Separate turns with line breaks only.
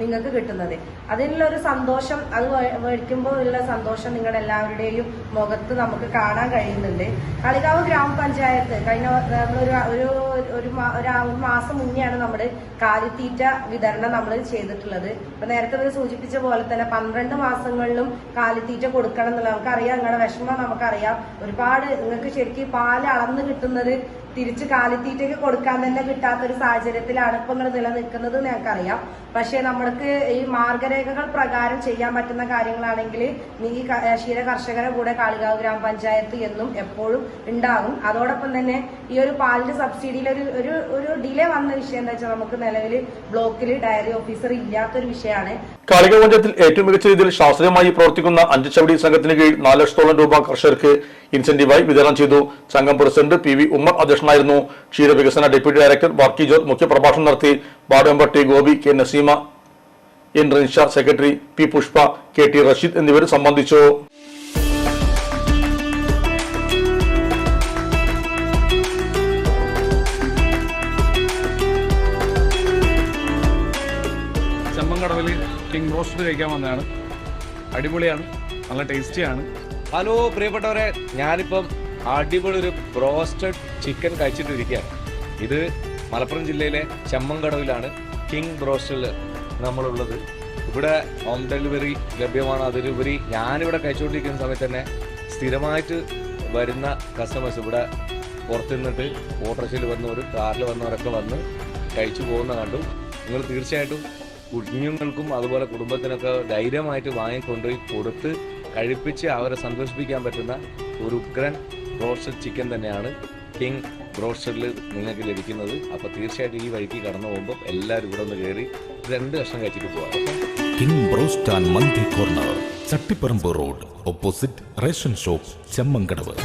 നിങ്ങൾക്ക് കിട്ടുന്നത്. അതിനുള്ള ഒരു സന്തോഷം അത് മേടിക്കുമ്പോൾ ഉള്ള സന്തോഷം നിങ്ങളുടെ എല്ലാവരുടെയും മുഖത്ത് നമുക്ക് കാണാൻ കഴിയുന്നുണ്ട്. കളികാവ് ഗ്രാമപഞ്ചായത്ത് കഴിഞ്ഞ നമ്മളൊരു ഒരു ഒരു മാസം മുന്നെയാണ് നമ്മൾ കാലിത്തീറ്റ വിതരണം നമ്മൾ ചെയ്തിട്ടുള്ളത്. ഇപ്പൊ നേരത്തെ ഇവർ സൂചിപ്പിച്ച പോലെ തന്നെ പന്ത്രണ്ട് മാസങ്ങളിലും കാലിത്തീറ്റ കൊടുക്കണം എന്നുള്ള നമുക്കറിയാം. നിങ്ങളുടെ വിഷമം നമുക്കറിയാം. ഒരുപാട് നിങ്ങൾക്ക് ശരിക്കും പാൽ അളന്ന് കിട്ടുന്നത് തിരിച്ച് കാലിത്തീറ്റയ്ക്ക് കൊടുക്കാൻ തന്നെ കിട്ടാത്ത ഒരു സാഹചര്യത്തിലാണ് ഇപ്പൊ നിങ്ങൾ നിലനിൽക്കുന്നത് ഞങ്ങൾക്കറിയാം. പക്ഷെ നമ്മൾക്ക് ഈ മാർഗരേഖകൾ പ്രകാരം ചെയ്യാൻ പറ്റുന്ന കാര്യങ്ങളാണെങ്കിൽ ഈ ക്ഷീര കർഷകരുടെ കൂടെ കാളികാവ് ഗ്രാമപഞ്ചായത്ത് എന്നും എപ്പോഴും ഉണ്ടാകും അതോടൊപ്പം തന്നെ ഈ ഒരു പാലിന്റെ സബ്സിഡിയിൽ ഒരു ഒരു ഒരു ഡിലേ വന്ന വിഷയം എന്താ വെച്ചാൽ നമുക്ക് നിലവിൽ ബ്ലോക്കിൽ ഡയറി ഓഫീസർ ഇല്ലാത്തൊരു വിഷയമാണ്.
കാളിക പഞ്ചായത്തിൽ ഏറ്റവും മികച്ച രീതിയിൽ ശാസ്ത്രീയമായി പ്രവർത്തിക്കുന്ന അഞ്ച് ചവിടി സംഘത്തിന് കീഴിൽ നാല് ലക്ഷത്തോളം രൂപ കർഷകർക്ക് ഇൻസെന്റീവായി വിതരണം ചെയ്തു. സംഘം പ്രസിഡന്റ് പി വി ഉമ്മർ അധ്യക്ഷനായിരുന്നു. ക്ഷീര വികസന ഡെപ്യൂട്ടി ഡയറക്ടർ വർക്കി ജോർജ് മുഖ്യപ്രഭാഷണം നടത്തി. Ward member T Gopi K. Naseema N. Rinsha secretary P. Pushpa K. T. Rasheed എന്നിവർ സംബന്ധിച്ചു.
ചെമ്മങ്കടവിൽ കിങ് റോസ്റ്റ് കഴിക്കാൻ വന്നതാണ്. അടിപൊളിയാണ് നല്ല ടേസ്റ്റിയാണ്.
ഹലോ പ്രിയപ്പെട്ടവരെ ഞാനിപ്പം അടിപൊളി ഒരു ബ്രോസ്റ്റഡ് ചിക്കൻ കഴിച്ചിട്ടിരിക്കുകയാണ്. ഇത് മലപ്പുറം ജില്ലയിലെ ചെമ്മങ്കടവിലാണ് കിങ് ബ്രോസ്റ്റൽ നമ്മളുള്ളത്. ഇവിടെ ഹോം ഡെലിവറി ലഭ്യമാണ്. അതിലുപരി ഞാനിവിടെ കഴിച്ചുകൊണ്ടിരിക്കുന്ന സമയത്ത് തന്നെ സ്ഥിരമായിട്ട് വരുന്ന കസ്റ്റമേഴ്സ് ഇവിടെ പുറത്തു നിന്നിട്ട് ഓട്ടോറിക്ഷയിൽ വന്നവർ കാറിൽ വന്നവരൊക്കെ വന്ന് കഴിച്ചു പോകുന്ന കണ്ടു. നിങ്ങൾ തീർച്ചയായിട്ടും കുഞ്ഞുങ്ങൾക്കും അതുപോലെ കുടുംബത്തിനൊക്കെ ധൈര്യമായിട്ട് വാങ്ങിക്കൊണ്ടുപോയി കൊടുത്ത് കഴിപ്പിച്ച് അവരെ സന്തോഷിപ്പിക്കാൻ പറ്റുന്ന ഒരു ഉഗ്രൻ റോസ്റ്റഡ് ചിക്കൻ തന്നെയാണ് കിങ് റോസ്റ്റഡിൽ നിങ്ങൾക്ക് ലഭിക്കുന്നത്. അപ്പോൾ തീർച്ചയായിട്ടും ഈ വഴിക്ക് കടന്നു പോകുമ്പോൾ എല്ലാവരും ഇവിടെ ഒന്ന് കയറി രണ്ട് കഷ്ണം കഴിച്ചിട്ട് പോകാം
king broast mandi corner Chattiparamba road opposite ration shop Chemmankadavu.